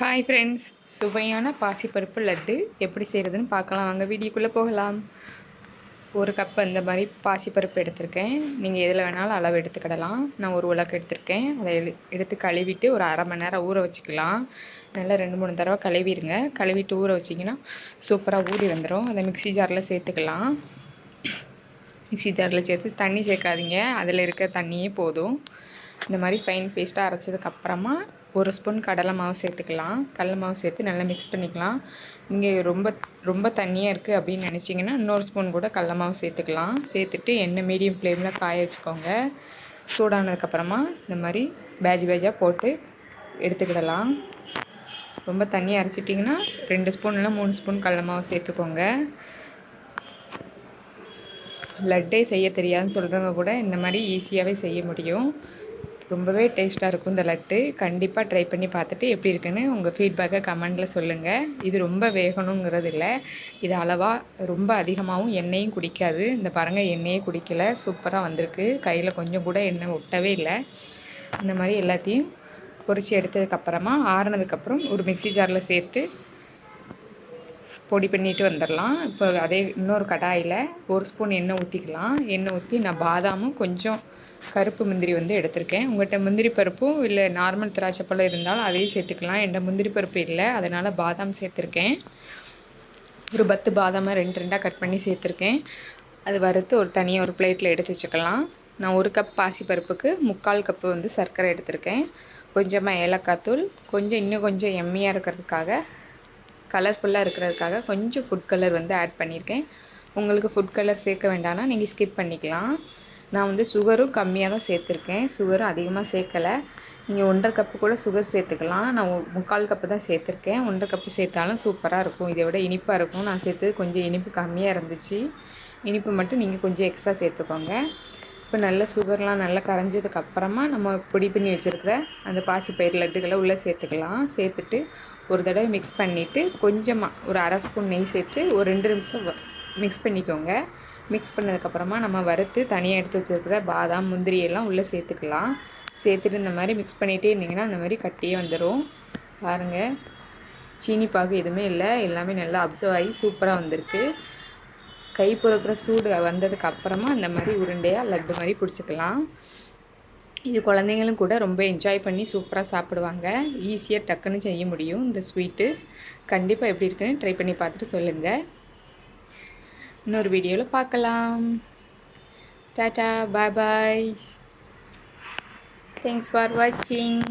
Hi friends சுவையான பாசிப்பருப்பு லட்டு எப்படி செய்கிறதுன்னு பார்க்கலாம். வாங்க வீடியோக்குள்ளே போகலாம். ஒரு கப் இந்த மாதிரி பாசிப்பருப்பு எடுத்திருக்கேன். நீங்கள் எதில் வேணாலும் அளவு எடுத்துக்கிடலாம். நான் ஒரு உலக்கு எடுத்திருக்கேன். அதை எடுத்து கழுவிட்டு ஒரு அரை மணி நேரம் ஊற வச்சுக்கலாம். நல்லா ரெண்டு மூணு தடவை கழுவிடுங்க கழுவிட்டு ஊற வச்சிங்கன்னா சூப்பராக ஊறி வந்துடும் அதை மிக்சி ஜாரில் சேர்த்துக்கலாம். மிக்சி ஜாரில் சேர்த்து தண்ணி சேர்க்காதீங்க. அதில் இருக்க தண்ணியே போதும். இந்த மாதிரி ஃபைன் பேஸ்ட்டாக அரைச்சதுக்கப்புறமா ஒரு ஸ்பூன் கடலை மாவு சேர்த்துக்கலாம். கடலை மாவு சேர்த்து நல்லா மிக்ஸ் பண்ணிக்கலாம். இங்கே ரொம்ப ரொம்ப தண்ணியாக இருக்குது அப்படின்னு நினச்சிங்கன்னா இன்னொரு ஸ்பூன் கூட கடல மாவு சேர்த்துக்கலாம். சேர்த்துட்டு எண்ணெய் மீடியம் ஃப்ளேமில் காய வச்சுக்கோங்க. சூடானதுக்கப்புறமா இந்த மாதிரி பேஜ் பேஜாக போட்டு எடுத்துக்கிடலாம். ரொம்ப தண்ணியாக அரைச்சிட்டிங்கன்னா ரெண்டு ஸ்பூன் மூணு ஸ்பூன் கடல மாவு சேர்த்துக்கோங்க. லட்டே செய்ய தெரியாதுன்னு சொல்கிறவங்க கூட இந்த மாதிரி ஈஸியாகவே செய்ய முடியும். ரொம்பவே டேஸ்ட்டாக இருக்கும் இந்த லட்டு. கண்டிப்பாக ட்ரை பண்ணி பார்த்துட்டு எப்படி இருக்குன்னு உங்கள் ஃபீட்பேக்கை கமெண்டில் சொல்லுங்கள் இது ரொம்ப வேகணுங்கிறது இல்லை இது அளவாக ரொம்ப அதிகமாகவும் எண்ணெயும் குடிக்காது. இந்த பாருங்கள் எண்ணெயே குடிக்கலை. சூப்பராக வந்திருக்கு. கையில் கொஞ்சம் கூட எண்ணெய் ஒட்டவே இல்லை. இந்த மாதிரி எல்லாத்தையும் பொறிச்சு எடுத்ததுக்கப்புறமா ஆறுனதுக்கப்புறம் ஒரு மிக்சி ஜாரில் சேர்த்து பொடி பண்ணிட்டு வந்துடலாம் இப்போ அதே இன்னொரு கடாயில் ஒரு ஸ்பூன் எண்ணெய் ஊற்றிக்கலாம் எண்ணெய் ஊற்றி நான் பாதாமும் கொஞ்சம் கருப்பு முந்திரி வந்து எடுத்திருக்கேன். உங்கள்கிட்ட முந்திரி பருப்பும் இல்லை நார்மல் திராட்சை பழம் இருந்தாலும் அதையும் சேர்த்துக்கலாம். என்கிட்ட முந்திரி பருப்பு இல்லை. அதனால் பாதாம் சேர்த்துருக்கேன். ஒரு பத்து பாதாமை ரெண்டு ரெண்டாக கட் பண்ணி சேர்த்துருக்கேன். அது வறுத்து ஒரு தனியாக ஒரு பிளேட்டில் எடுத்து வச்சுக்கலாம். நான் ஒரு கப் பாசிப்பருப்புக்கு முக்கால் கப்பு வந்து சர்க்கரை எடுத்திருக்கேன். கொஞ்சமாக ஏலக்காய் தூள். கொஞ்சம் இன்னும் கொஞ்சம் எம்மியாக இருக்கிறதுக்காக கலர்ஃபுல்லாக இருக்கிறதுக்காக கொஞ்சம் ஃபுட் கலர் வந்து ஆட் பண்ணியிருக்கேன் உங்களுக்கு ஃபுட் கலர் சேர்க்க வேண்டாம்னா நீங்கள் ஸ்கிப் பண்ணிக்கலாம். நான் வந்து சுகரும் கம்மியாக தான் சேர்த்துருக்கேன். சுகரும் அதிகமாக சேர்க்கலை. நீங்கள் ஒன்றரை கப்பு கூட சுகர் சேர்த்துக்கலாம். நான் முக்கால் கப்பு தான் சேர்த்துருக்கேன். ஒன்றரை கப்பு சேர்த்தாலும் சூப்பராக இருக்கும். இதை விட இனிப்பாக இருக்கும். நான் சேர்த்து கொஞ்சம் இனிப்பு கம்மியாக இருந்துச்சு. இனிப்பு மட்டும் நீங்கள் கொஞ்சம் எக்ஸ்ட்ரா சேர்த்துக்கோங்க. இப்போ நல்ல சுகர்லாம் நல்லா கரைஞ்சதுக்கப்புறமா நம்ம பொடி பண்ணி வச்சுருக்கிற அந்த பாசிப்பயிர் லட்டுகளை உள்ளே சேர்த்துக்கலாம். சேர்த்துட்டு ஒரு தடவை மிக்ஸ் பண்ணிவிட்டு கொஞ்சமாக ஒரு அரை ஸ்பூன் நெய் சேர்த்து ஒரு ரெண்டு நிமிஷம் மிக்ஸ் பண்ணிக்கோங்க. மிக்ஸ் பண்ணதுக்கப்புறமா நம்ம வறுத்து தனியாக எடுத்து வச்சுருக்கிற பாதாம் முந்திரி எல்லாம் உள்ளே சேர்த்துக்கலாம். சேர்த்துட்டு இந்த மாதிரி மிக்ஸ் பண்ணிகிட்டே இருந்திங்கன்னா அந்த மாதிரி கட்டியே வந்துடும் பாருங்கள் சீனி பாகு எதுவுமே இல்லை. எல்லாமே நல்லா அப்சர்வ் ஆகி சூப்பராக வந்திருக்கு. கை பொறுக்கிற சூடு வந்ததுக்கு அப்புறமா அந்த மாதிரி உருண்டையாக லட்டு மாதிரி பிடிச்சிக்கலாம். இது குழந்தைங்களும் கூட ரொம்ப என்ஜாய் பண்ணி சூப்பராக சாப்பிடுவாங்க. ஈஸியாக டக்குன்னு செய்ய முடியும் இந்த ஸ்வீட்டு கண்டிப்பாக எப்படி இருக்குன்னு ட்ரை பண்ணி பார்த்துட்டு சொல்லுங்கள் இன்னொரு வீடியோவில் பார்க்கலாம் tata bye bye. Thanks for வாட்சிங்